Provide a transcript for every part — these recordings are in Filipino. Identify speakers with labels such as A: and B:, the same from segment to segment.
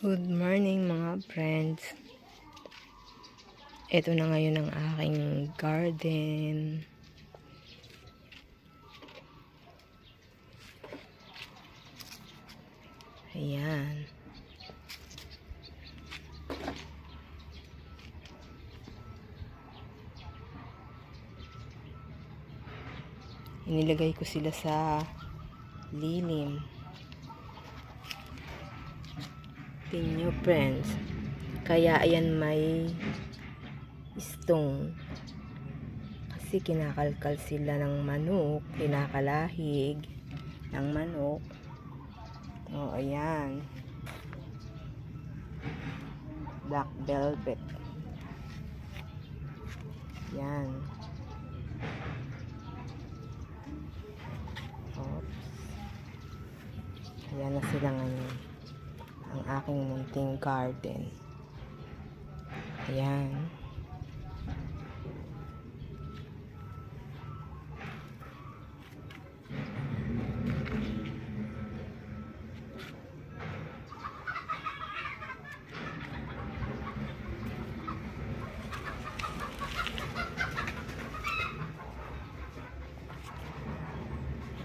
A: Good morning mga friends. Ito na ngayon ang aking garden. Ayan. Inilagay ko sila sa lilim. Tingnan friends. Kaya ayan may stone. Kasi kinakalkal sila ng manok, kinakalahig ng manok. O, ayan. Black velvet. Yan. Oops. Ayan na sila ngayon aking munting garden. Ayan.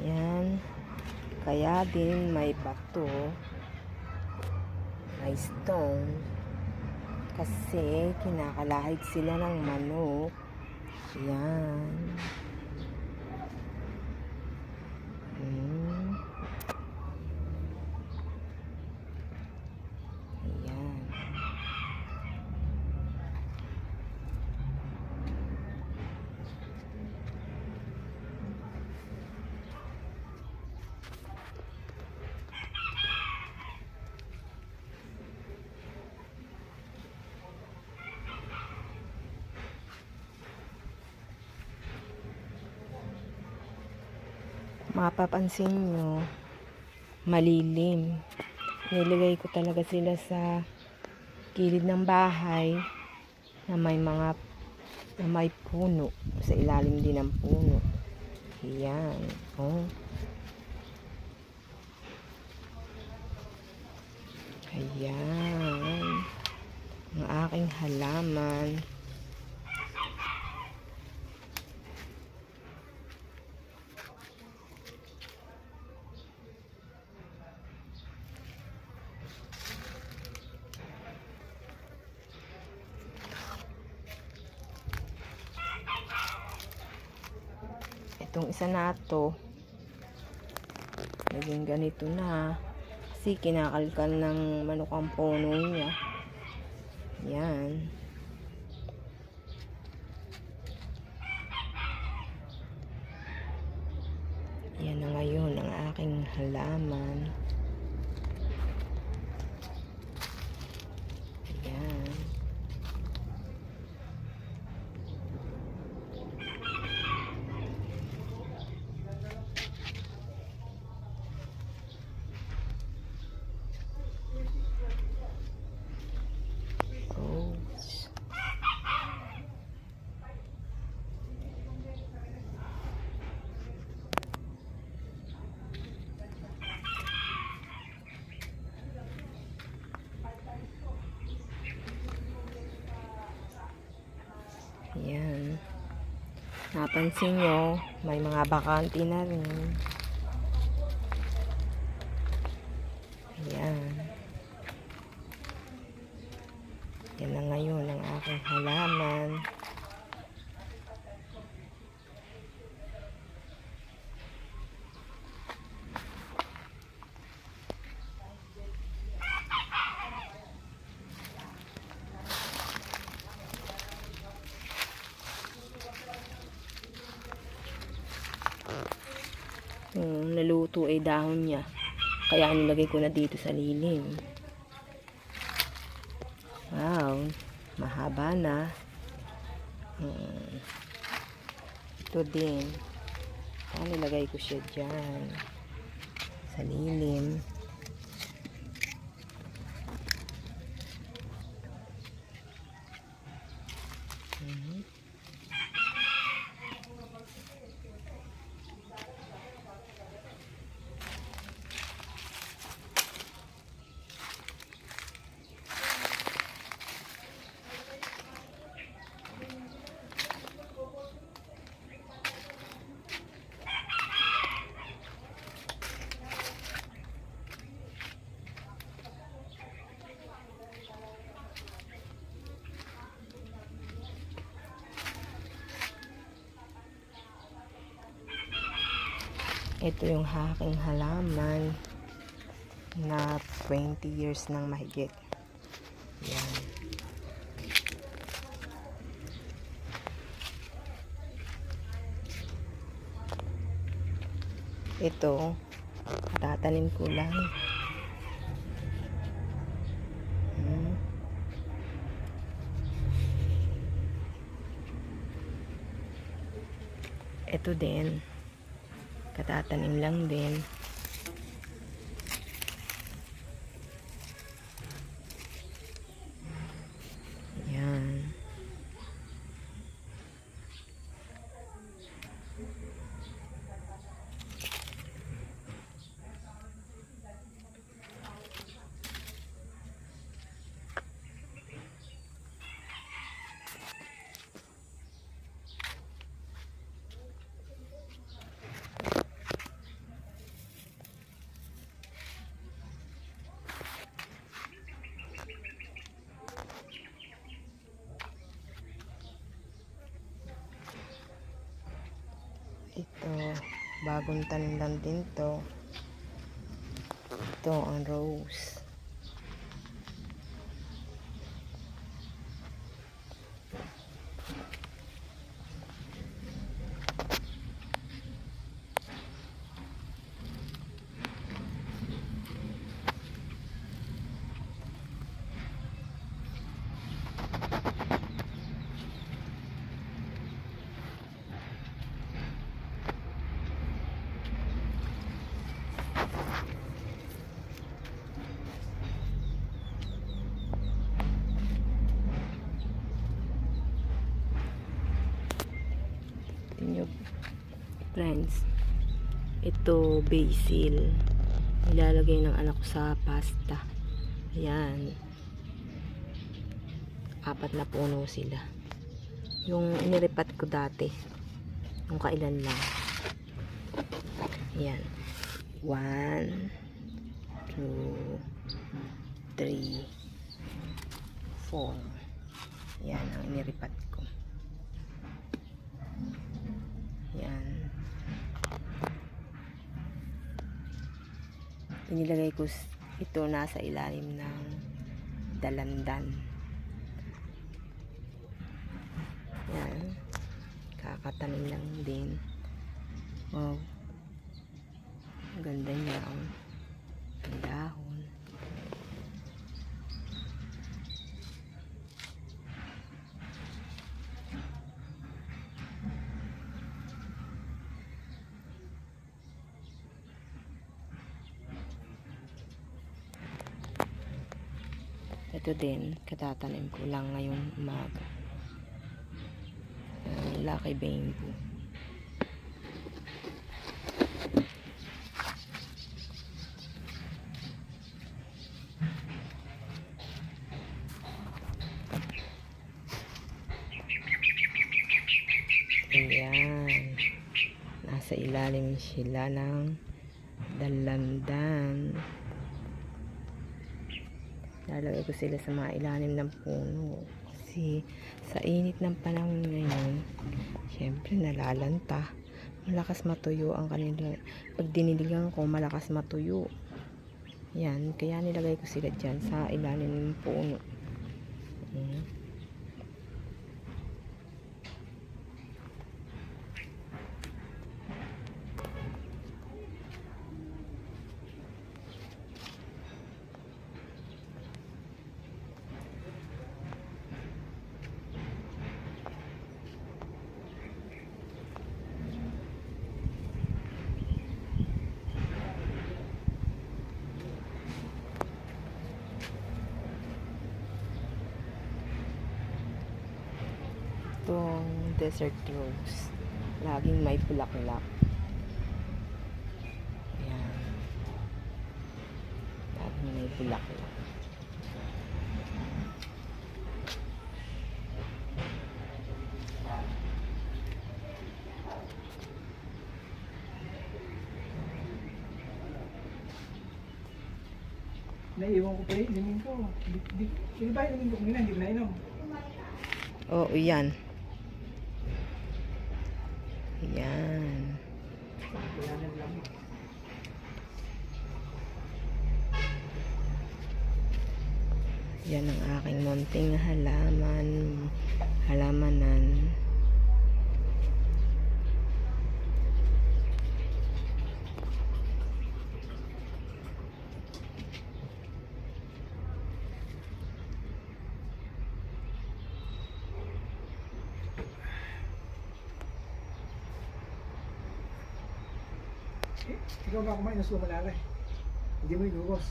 A: Ayan. Kaya din may bato may stone kasi kinakalahig sila ng manok. Yan hmm. ayan mapapansin nyo malilim. Nilagay ko talaga sila sa gilid ng bahay na may mga na may puno. Sa ilalim din ng puno. Yan oh. Ayan. Ang aking halaman itong isa na to naging ganito na kasi kinakalkal ng manok ang puno niya. Yan. Yan na ngayon ang aking halaman yan Oops. Yan. Napansin nyo, may mga bakante na rin. Ayan. Yan na ngayon ang aking halaman. Naluto ay dahon niya. Kaya nilagay ko na dito sa lilim. Wow, mahaba na. Hmm. Ito din. Kaya nilagay ko siya dyan. Sa lilim. Mhm. Ito yung haking halaman na 20 years nang mahigit. Yan. Ito, tatanim ko lang. Hmm. Ito din. Katatanim lang din. Yan. Ito, bagong tanim lang din to. Ito ang rose. Friends. Ito, basil. Ilalagay ng anak ko sa pasta. Ayan. Apat na puno sila. Yung iniripat ko dati. Yung kailan lang. Ayan. One, two, three, four. Ayan ang iniripat ko. Yan. Inilagay ko ito nasa ilalim ng dalandan. Yan. Kakatanim lang din. Wow. Ganda niya. oh. Ang dahon. Ito din, katatanim ko lang ngayong umaga. Uh, Lucky Bamboo. Ayan. Nasa ilalim sila ng dalandan. Lalagay ko sila sa mga ilalim ng puno. Kasi sa init ng panahon ngayon, syempre nalalanta. Malakas matuyo ang kanila. Pag diniligan ko, malakas matuyo. Yan, kaya nilagay ko sila dyan sa ilalim ng puno. Mm. Itong desert rose. Laging may bulaklak. Ayan. Laging may bulaklak.
B: Naiiwan ko pa liming ko. Di, di, di ba yung liming ko kanina, hindi ko nainom.
A: Oo, oh, yan. Yan ang aking munting halaman, halamanan.
B: Eh, ikaw ba kumain ng sumalalay? Hindi mo inubos.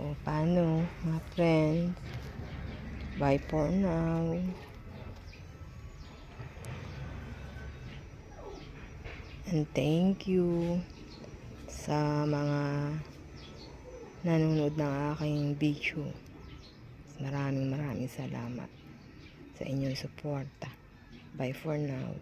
A: O paano, mga friends? Bye for now. And thank you sa mga nanonood ng aking video. Maraming maraming salamat sa inyong suporta. Bye for now.